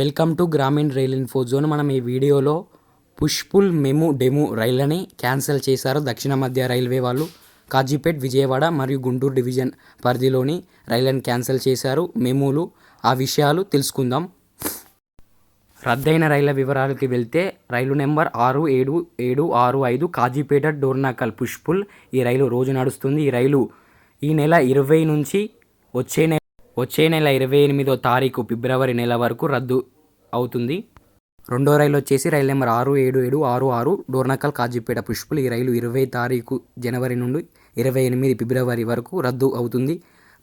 Welcome to Grameen rail info zone. మనం ఈ వీడియోలో పుష్పుల్ మెము డెము రైళ్ళని క్యాన్సిల్ చేశారు దక్షిణ మధ్య రైల్వే వాళ్ళు. కాజీపేట్ విజయవాడ మరియు గుంటూరు డివిజన్ పరిధిలోని రైళ్ళని క్యాన్సిల్ చేశారు. మెములు ఆ విషయాలు తెలుసుకుందాం. రద్దయిన రైళ్ళ వివరాలకి వెళ్తే రైలు నెంబర్ ఆరు ఏడు ఏడు ఆరు ఐదు కాజీపేట డోర్నాకల్ పుష్పుల్ ఈ రైలు రోజు నడుస్తుంది. ఈ రైలు ఈ నెల ఇరవై నుంచి వచ్చే నెల వచ్చే నెల ఇరవై ఎనిమిదో తారీఖు ఫిబ్రవరి నెల వరకు రద్దు అవుతుంది. రెండో రైలు వచ్చేసి రైలు నెంబర్ ఆరు ఏడు ఏడు ఆరు ఆరు డోర్నకల్ కాజీపేట పుష్పులు. ఈ రైలు ఇరవై తారీఖు జనవరి నుండి ఇరవై ఎనిమిది ఫిబ్రవరి వరకు రద్దు అవుతుంది.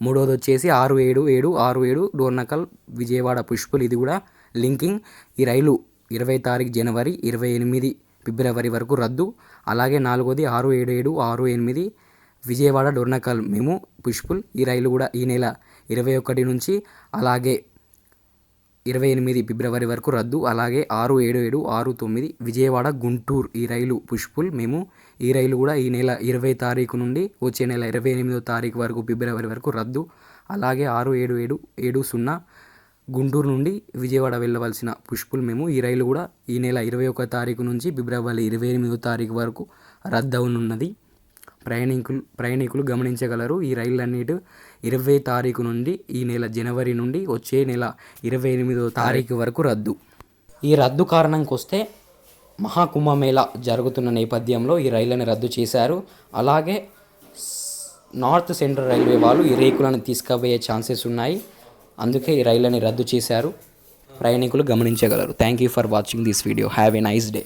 మూడోది వచ్చేసి ఆరు ఏడు ఏడు ఆరు ఏడు డోర్నకల్ విజయవాడ పుష్పులు. ఇది కూడా లింకింగ్. ఈ రైలు ఇరవై తారీఖు జనవరి ఇరవై ఎనిమిది ఫిబ్రవరి వరకు రద్దు. అలాగే నాలుగోది ఆరు ఏడు ఏడు ఆరు ఎనిమిది విజయవాడ డోర్నకల్ మేము పుష్పుల్. ఈ రైలు కూడా ఈ నెల ఇరవై ఒకటి నుంచి అలాగే ఇరవై ఎనిమిది ఫిబ్రవరి వరకు రద్దు అలాగే ఆరు ఏడు ఏడు ఆరు తొమ్మిది విజయవాడ గుంటూరు ఈ రైలు పుష్పుల్ మేము ఈ రైలు కూడా ఈ నెల ఇరవై తారీఖు నుండి వచ్చే నెల ఇరవై ఎనిమిదో తారీఖు వరకు ఫిబ్రవరి వరకు రద్దు అలాగే ఆరు ఏడు ఏడు ఏడు సున్నా గుంటూరు నుండి విజయవాడ వెళ్ళవలసిన పుష్పుల్ మేము ఈ రైలు కూడా ఈ నెల ఇరవై ఒక తారీఖు నుంచి ఫిబ్రవరి ఇరవై ఎనిమిదో తారీఖు వరకు రద్దు అవనున్నది ప్రయాణికులు ప్రయాణికులు గమనించగలరు. ఈ రైళ్ళన్నిటి ఇరవై తారీఖు నుండి ఈ నెల జనవరి నుండి వచ్చే నెల ఇరవై ఎనిమిదో తారీఖు వరకు రద్దు. ఈ రద్దు కారణంకి వస్తే మహాకుంభమేళ జరుగుతున్న నేపథ్యంలో ఈ రైళ్ళని రద్దు చేశారు. అలాగే నార్త్ సెంట్రల్ రైల్వే వాళ్ళు ఈ రేకులను తీసుకుపోయే ఛాన్సెస్ ఉన్నాయి. అందుకే ఈ రైళ్ళని రద్దు చేశారు. ప్రయాణికులు గమనించగలరు. Thank you for watching this video have a nice day